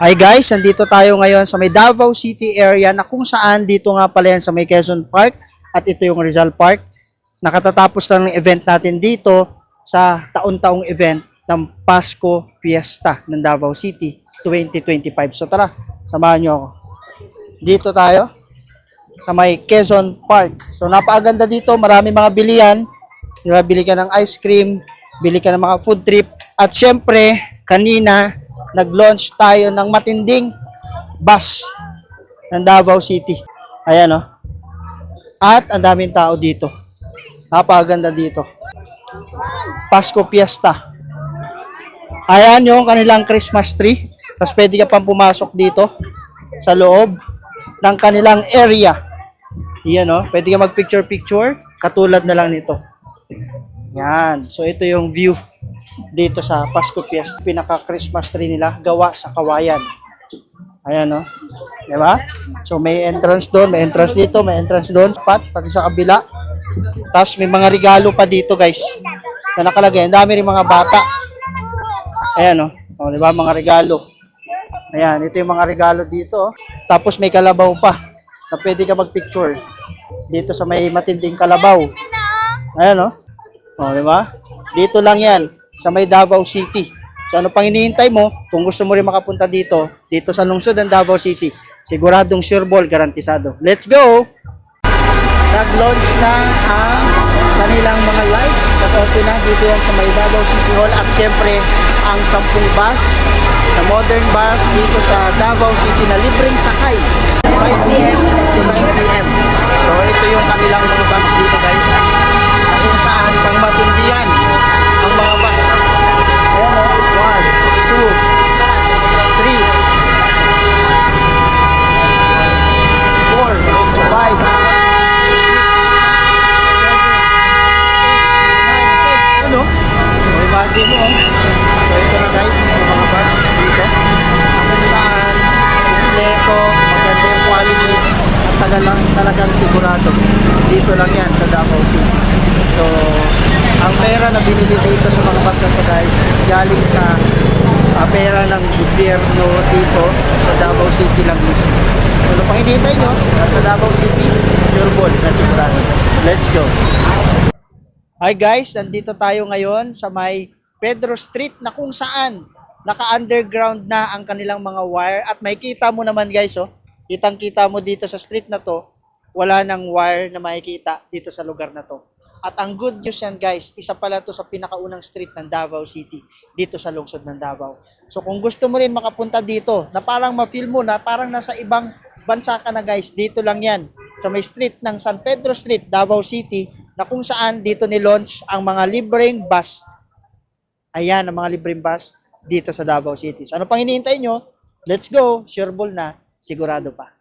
Hi guys, nandito tayo ngayon sa may Davao City area na kung saan dito nga pala yan sa may Quezon Park at ito yung Rizal Park. Nakatatapos lang ng event natin dito sa taon-taong event ng Pasko Fiesta ng Davao City 2025. So tara, samahan nyo ako. Dito tayo sa may Quezon Park. So napakaganda dito, marami mga bilihan. Di ba, bili ka ng ice cream, bili ka ng mga food trip. At syempre, kanina, nag-launch tayo ng matinding bus ng Davao City. Ayan o. At ang daming tao dito. Napakaganda dito. Pasko Fiesta. Ayan yung kanilang Christmas tree. Tapos pwede ka pang pumasok dito sa loob ng kanilang area. Yan o. Pwede ka mag-picture-picture. Katulad na lang nito. Yan. So ito yung view dito sa Pasko Fiesta. Pinaka-Christmas tree nila gawa sa kawayan. Ayan o. Di ba? So may entrance doon, may entrance dito, may entrance doon. Pat, pati sa kabila. Tapos may mga regalo pa dito guys. Na nakalagay. Ang dami rin mga bata. Ayan o. O, di ba? Mga regalo. Ayan, ito yung mga regalo dito. oh. Tapos may kalabaw pa na pwede ka magpicture dito sa may matinding kalabaw. Ayan oh. O, di ba? Dito lang yan sa may Davao City. So ano pang hinihintay mo? Kung gusto mo rin makapunta dito, dito sa lungsod ng Davao City, siguradong sure ball, garantisado. Let's go! Nag-launch na ang kanilang mga lights. Nag-open na dito yan sa may Davao City Hall at siyempre ang 10 bus, na modern bus dito sa Davao City na libreng sakay. 5 p.m. to 9 p.m. So ito yung kanilang mga bus dito guys. Na kung saan pang matindihan ang mga bus. Ayan o. 1, 2, 3, 4, 5, ano? Imagine mo, oh. so ito na guys, mga bus dito. Kung saan, kompleto, maganda yung quality, at tagal lang, talagang sigurado. Dito lang yan sa Davao City. So, ang pera na binili dito sa mga bus na guys is galing sa ah, pera ng gobyerno dito sa Davao City lang mismo. So, ano pang hinihintay nyo, nasa Davao City, sure ball na sigurado. Let's go! Hi guys, nandito tayo ngayon sa may Pedro Street na kung saan naka-underground na ang kanilang mga wire at makikita mo naman guys oh, kitang kita mo dito sa street na to, wala nang wire na makikita dito sa lugar na to. At ang good news yan guys, isa pala to sa pinakaunang street ng Davao City, dito sa lungsod ng Davao. So kung gusto mo rin makapunta dito, na parang ma-feel mo na parang nasa ibang bansa ka na guys, dito lang yan, sa may street ng San Pedro Street, Davao City, na kung saan dito ni-launch ang mga libreng bus. Ayan, ang mga libreng bus dito sa Davao City. So ano pang hinihintay nyo? Let's go! Sure ball na, sigurado pa.